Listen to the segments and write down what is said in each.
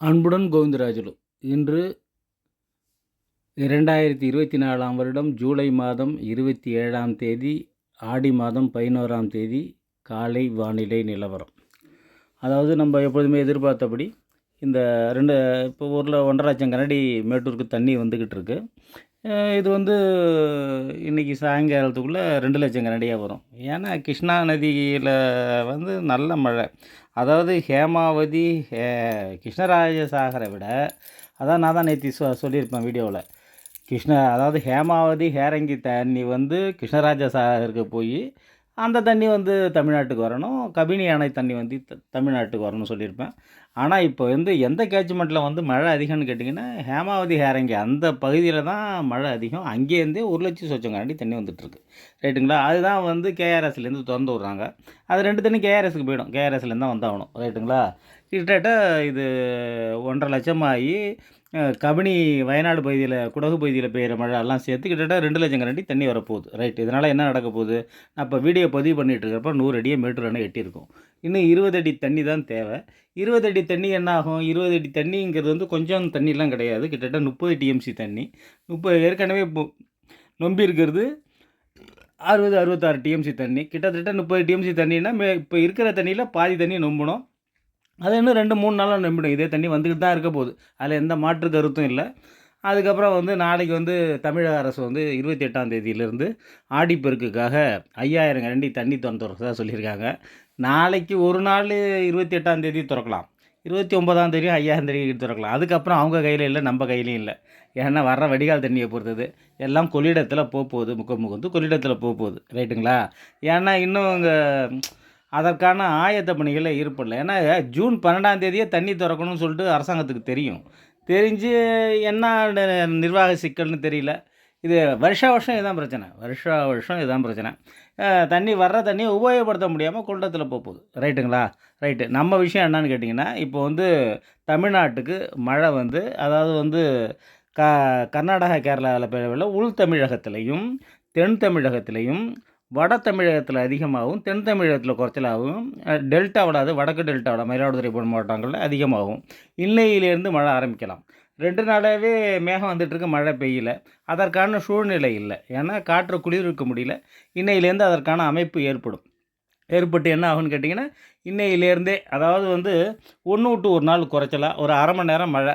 அன்புடன் கோவிந்தராஜுலு. இன்று இரண்டாயிரத்தி இருபத்தி நாலாம் வருடம் ஜூலை மாதம் இருபத்தி ஏழாம் தேதி ஆடி மாதம் பதினோராம் தேதி காலை வானிலை நிலவரம். அதாவது நம்ம எப்போதுமே எதிர்பார்த்தபடி இந்த ரெண்டு இப்போ ஊரில் ஒன்றரை லட்சம் கனடி மேட்டூருக்கு தண்ணி வந்துக்கிட்டு இருக்குது இது வந்து இன்றைக்கி சாயங்காலத்துக்குள்ளே ரெண்டு லட்சம் கரண்டியாக வரும். ஏன்னா கிருஷ்ணா நதியில் வந்து நல்ல மழை. அதாவது ஹேமாவதி ஹே கிருஷ்ணராஜ சாகரை விட அதான் நான் தான் நேற்று சொ சொல்லியிருப்பேன் வீடியோவில். கிருஷ்ண அதாவது ஹேமாவதி ஹேரங்கி தண்ணி வந்து கிருஷ்ணராஜ சாகருக்கு போய் அந்த தண்ணி வந்து தமிழ்நாட்டுக்கு வரணும். கபினி அணை தண்ணி வந்து த- தமிழ்நாட்டுக்கு வரணும்னு சொல்லியிருப்பேன். ஆனால் இப்போ வந்து எந்த கேட்ச்மெண்ட்டில் வந்து மழை அதிகம்னு கேட்டிங்கன்னா ஹேமாவதி ஹேரங்கி அந்த பகுதியில் தான் மழை அதிகம். அங்கேருந்தே ஒரு லட்சம் சொச்சங்காண்டி தண்ணி வந்துட்டுருக்கு. ரைட்டுங்களா? அதுதான் வந்து கேஆர்எஸ்லேருந்து திறந்து விட்றாங்க. அது ரெண்டு தண்ணி கேஆர்எஸ்க்கு போயிடும். கேஆர்எஸ்லேருந்து தான் வந்தாகணும் ரைட்டுங்களா? கிட்டத்தட்ட இது ஒன்றரை லட்சம் ஆகி கபினி வயநாடு பகுதியில் குடகு பகுதியில் பெய்கிற மழை எல்லாம் சேர்த்து கிட்டத்தட்ட ரெண்டு லட்சம் கரண்டி தண்ணி வரப்போகுது. ரைட் இதனால் என்ன நடக்க போகுது? நான் இப்போ வீடியோ பதிவு பண்ணிகிட்ருக்கிறப்ப நூறு அடியே மீட்டர் அணை எட்டியிருக்கும். இன்னும் இருபது அடி தண்ணி தான் தேவை. இருபது அடி தண்ணி என்ன ஆகும்? இருபது அடி தண்ணிங்கிறது வந்து கொஞ்சம் தண்ணிலாம் கிடையாது. கிட்டத்தட்ட முப்பது டிஎம்சி தண்ணி. முப்பது ஏற்கனவே இப்போ நொம்பி இருக்கிறது. அறுபது அறுபத்தாறு டிஎம்சி தண்ணி. கிட்டத்தட்ட முப்பது டிஎம்சி தண்ணின்னா மே இப்போ இருக்கிற தண்ணியில் பாதி தண்ணி நொம்பணும். அது இன்னும் ரெண்டு மூணு நாளாக நம்பிடும். இதே தண்ணி வந்துக்கிட்டு தான் இருக்க போகுது. அதில் எந்த மாற்று கருத்தும் இல்லை. அதுக்கப்புறம் வந்து நாளைக்கு வந்து தமிழக அரசு வந்து இருபத்தி எட்டாம் தேதியிலேருந்து ஆடிப்பெருக்குக்காக ஐயாயிரம் கரண்டி தண்ணி திறந்துறதா சொல்லியிருக்காங்க. நாளைக்கு ஒரு நாள் இருபத்தி எட்டாம் தேதி திறக்கலாம். இருபத்தி ஒன்பதாம் தேதி ஐயாயிரம் தேதி திறக்கலாம். அதுக்கப்புறம் அவங்க கையில் இல்லை நம்ம கையிலையும் இல்லை. ஏன்னா வர்ற வடிகால் தண்ணியை பொறுத்தது. எல்லாம் கொள்ளிடத்தில் போக போகுது முக்க முகந்து கொள்ளிடத்தில் போக போகுது. ரைட்டுங்களா? ஏன்னா இன்னும் இங்கே அதற்கான ஆயத்த பணிகளில் ஈடுபடல. ஏன்னா ஜூன் பன்னெண்டாம் தேதியே தண்ணி திறக்கணும்னு சொல்லிட்டு அரசாங்கத்துக்கு தெரியும். தெரிஞ்சு என்ன நிர்வாக சிக்கல்னு தெரியல. இது வருஷா வருஷம் இதுதான் பிரச்சனை. வருஷா வருஷம் இதுதான் பிரச்சனை. தண்ணி வர்ற தண்ணியை உபயோகப்படுத்த முடியாமல் குண்டத்தில் போகுது. ரைட்டுங்களா? ரைட்டு. நம்ம விஷயம் என்னன்னு கேட்டிங்கன்னா இப்போ வந்து தமிழ்நாட்டுக்கு மழை வந்து அதாவது வந்து க கர்நாடகா கேரளாவில் பெய்யவில்லை உள் தமிழகத்திலையும் தென் தமிழகத்திலையும் வட தமிழகத்தில் அதிகமாகவும் தென் தமிழகத்தில் குறைச்சலாகவும் டெல்டாவோட அது வடக்கு டெல்டாவோட மயிலாடுதுறை போன்ற மாவட்டங்களில் அதிகமாகும் இன்னையிலேருந்து மழை ஆரம்பிக்கலாம். ரெண்டு நாளாகவே மேகம் வந்துட்டுருக்கு மழை பெய்யல. அதற்கான சூழ்நிலை இல்லை. ஏன்னா காற்று குளிர்விக்க முடியல. இன்னையிலேருந்து அதற்கான அமைப்பு ஏற்படும். ஏற்பட்டு என்ன ஆகும்னு கேட்டிங்கன்னா இன்னையிலேருந்தே அதாவது வந்து ஒன்று விட்டு ஒரு நாள் குறைச்சலாக ஒரு அரை மணி நேரம் மழை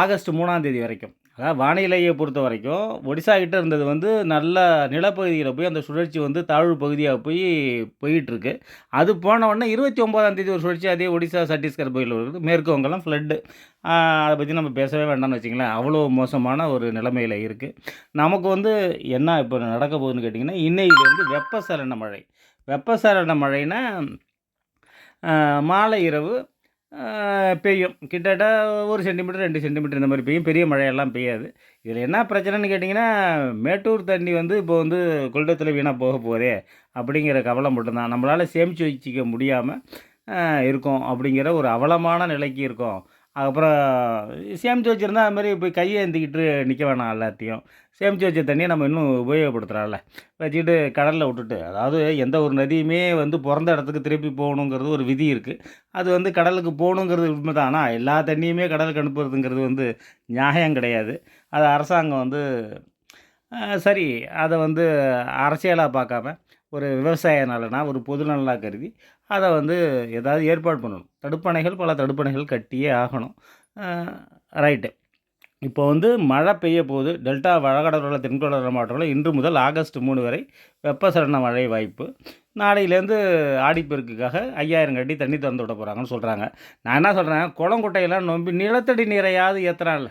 ஆகஸ்ட் மூணாந்தேதி வரைக்கும். அதாவது வானிலையை பொறுத்த வரைக்கும் ஒடிசா கிட்ட இருந்தது வந்து நல்ல நிலப்பகுதியில் போய் அந்த சுழற்சி வந்து தாழ்வு பகுதியாக போய் போயிட்டுருக்கு. அது போன இருபத்தி ஒம்போதாம் தேதி ஒரு சுழற்சி அதே ஒடிசா சத்தீஸ்கர் பகுதியில் இருக்குது மேற்கு வங்கெல்லாம் ஃப்ளட்டு அதை பற்றி நம்ம பேசவே வேண்டாம்னு வச்சிங்களேன் அவ்வளோ மோசமான ஒரு நிலைமையில் இருக்குது நமக்கு வந்து என்ன இப்போ நடக்க போகுதுன்னு கேட்டிங்கன்னா இன்னையிலேருந்து வெப்பசலன மழை. வெப்பசலன மழைன்னா மாலை இரவு பெய்யும். கிட்டத்தட்ட ஒரு சென்டிமீட்டர் ரெண்டு சென்டிமீட்டர் இந்த மாதிரி பெய்யும். பெரிய மழையெல்லாம் பெய்யாது. இதில் என்ன பிரச்சனைன்னு கேட்டிங்கன்னா மேட்டூர் தண்ணி வந்து இப்போ வந்து கொள்ளத்தில் வீணாக போக போதே அப்படிங்கிற கவலை மட்டும்தான். நம்மளால் சேமித்து வச்சுக்க முடியாமல் இருக்கும் அப்படிங்கிற ஒரு அவலமான நிலைக்கு இருக்கும். அப்புறம் சேமித்து வச்சுருந்தா அது மாதிரி போய் கையை ஏந்திக்கிட்டு நிற்க வேணாம் எல்லாத்தையும். சேமித்து வச்ச தண்ணியை நம்ம இன்னும் உபயோகப்படுத்துகிறாள்ல வச்சுக்கிட்டு கடலில் விட்டுட்டு அதாவது எந்த ஒரு நதியுமே வந்து பிறந்த இடத்துக்கு திருப்பி போகணுங்கிறது ஒரு விதி இருக்குது அது வந்து கடலுக்கு போகணுங்கிறது உண்மைதான் ஆனால் எல்லா தண்ணியுமே கடலுக்கு அனுப்புறதுங்கிறது வந்து நியாயம் கிடையாது. அது அரசாங்கம் வந்து சரி. அதை வந்து அரசியலாக பார்க்காம ஒரு விவசாய நலனா ஒரு பொது நலனாக கருதி அதை வந்து ஏதாவது ஏற்பாடு பண்ணணும். தடுப்பணைகள் பல தடுப்பணைகள் கட்டியே ஆகணும். ரைட்டு. இப்போ வந்து மழை பெய்ய போகுது டெல்டா வழக்கடலோட தென்கடலோர மாவட்டங்களில் இன்று முதல் ஆகஸ்ட் மூணு வரை வெப்பசலன மழை வாய்ப்பு. நாளையிலேருந்து ஆடிப்பெருக்குக்காக ஐயாயிரம் கட்டி தண்ணி திறந்து விட போகிறாங்கன்னு சொல்கிறாங்க நான் என்ன சொல்கிறேன் குளம் குட்டையெல்லாம் நம்பி நிலத்தடி நீரையாவது ஏற்றுறான்ல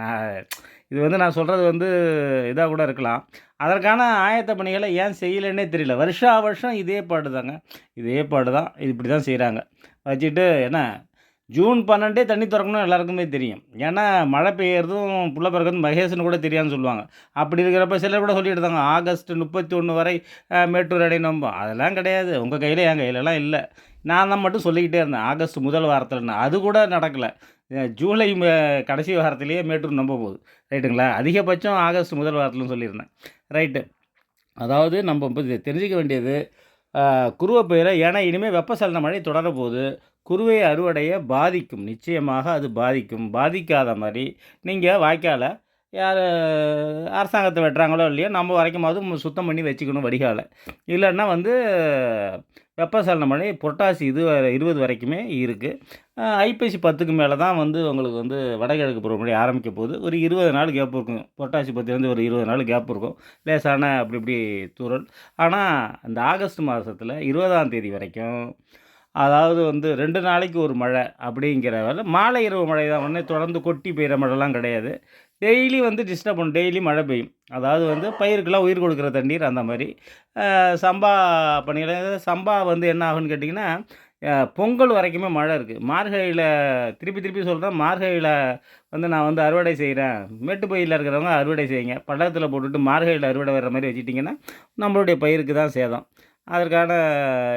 நான் இது வந்து நான் சொல்கிறது வந்து இதாக கூட இருக்கலாம். அதற்கான ஆயத்த பணிகளை ஏன் செய்யலைன்னே தெரியல. வருஷா வருஷம் இதே பாடு தாங்க இதே பாடு தான் இது இப்படி தான் செய்கிறாங்க வச்சுட்டு என்ன ஜூன் பன்னெண்டே தண்ணி திறக்கணும் எல்லாருக்குமே தெரியும். ஏன்னா மழை பெய்யறதும் புள்ள பிறக்கிறது மகேஷ்னு கூட தெரியாதுன்னு சொல்லுவாங்க. அப்படி இருக்கிறப்ப சிலர் கூட சொல்லிட்டு இருந்தாங்க ஆகஸ்ட் முப்பத்தி ஒன்று வரை மேட்டூர் அடை நம்ப. அதெல்லாம் கிடையாது. உங்கள் கையில் என் கையிலலாம் இல்லை. நான் தான் மட்டும் சொல்லிக்கிட்டே இருந்தேன். ஆகஸ்ட் முதல் வாரத்தில் அது கூட நடக்கலை. ஜூலை ம- கடைசி வாரத்திலேயே மேட்டூர் நம்ப போகுது. ரைட்டுங்களா? அதிகபட்சம் ஆகஸ்ட் முதல் வாரத்திலும் சொல்லியிருந்தேன். ரைட்டு. அதாவது நம்ம இப்போ தெரிஞ்சிக்க தெரிஞ்சுக்க வேண்டியது பெயரை ஏன்னா இனிமேல் வெப்பசலன மழை தொடர போகுது குறுவை அறுவடையை பாதிக்கும். நிச்சயமாக அது பாதிக்கும். பாதிக்காத மாதிரி நீங்கள் வாய்க்காலை யார் அரசாங்கத்தை வெட்டுறாங்களோ இல்லையோ நம்ம வரைக்கும் மு- சுத்தம் பண்ணி வச்சுக்கணும் வடிகாலை. இல்லைன்னா வந்து வெப்பசலன மழை புரட்டாசி இது வரை- இருபது வரைக்குமே இருக்குது ஐப்பசி பத்துக்கு மேலே தான் வந்து உங்களுக்கு வந்து வடகிழக்கு பருவமழை ஆரம்பிக்க போகுது. ஒரு இருபது நாள் கேப் இருக்கும். புரட்டாசி பத்துலேருந்து ஒரு இருபது நாள் கேப் இருக்கும். லேசான அப்படி இப்படி தூரல் ஆனால் இந்த ஆகஸ்ட் மாதத்தில் இருபதாம் தேதி வரைக்கும் அதாவது வந்து ரெண்டு நாளைக்கு ஒரு மழை அப்படிங்கிறவரை மாலை இரவு மழை தான். உடனே தொடர்ந்து கொட்டி பெய்கிற மழைலாம் கிடையாது. டெய்லி வந்து டிஸ்டர்ப் பண்ணும் டெய்லி மழை பெய்யும். அதாவது வந்து பயிருக்கெல்லாம் உயிர் கொடுக்குற தண்ணீர் அந்த மாதிரி. சம்பா பண்ணிக்கலாம் சம்பா வந்து என்ன ஆகுன்னு கேட்டிங்கன்னா பொங்கல் வரைக்குமே மழை இருக்குது மார்கழியில் திருப்பி திருப்பி சொல்கிறேன் மார்கழியில் வந்து நான் வந்து அறுவடை செய்கிறேன் மேட்டுப்பயிரில் இருக்கிறவங்க அறுவடை செய்யுங்க. பள்ளத்தில் போட்டுட்டு மார்கழியில் அறுவடை வர்ற மாதிரி வச்சுட்டிங்கன்னா நம்மளுடைய பயிருக்கு தான் சேதம். அதற்கான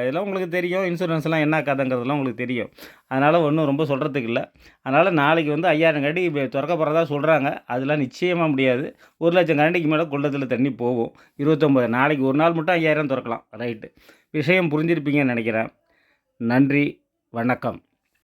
இதெல்லாம் உங்களுக்கு தெரியும். இன்சூரன்ஸ்லாம் என்ன கதைங்கிறதுலாம் உங்களுக்கு தெரியும். அதனால் ஒன்றும் ரொம்ப சொல்கிறதுக்கு இல்லை. அதனால் நாளைக்கு வந்து ஐயாயிரம் கண்டி திறக்க போகிறதா சொல்கிறாங்க அதெல்லாம் நிச்சயமாக முடியாது. ஒரு லட்சம் கரண்டிக்கு மேலே கொள்ளத்தில் தண்ணி போகும். இருபத்தொம்பது நாளைக்கு ஒரு நாள் மட்டும் ஐயாயிரம் திறக்கலாம். ரைட்டு விஷயம் புரிஞ்சிருப்பீங்கன்னு நினைக்கிறேன். நன்றி வணக்கம்.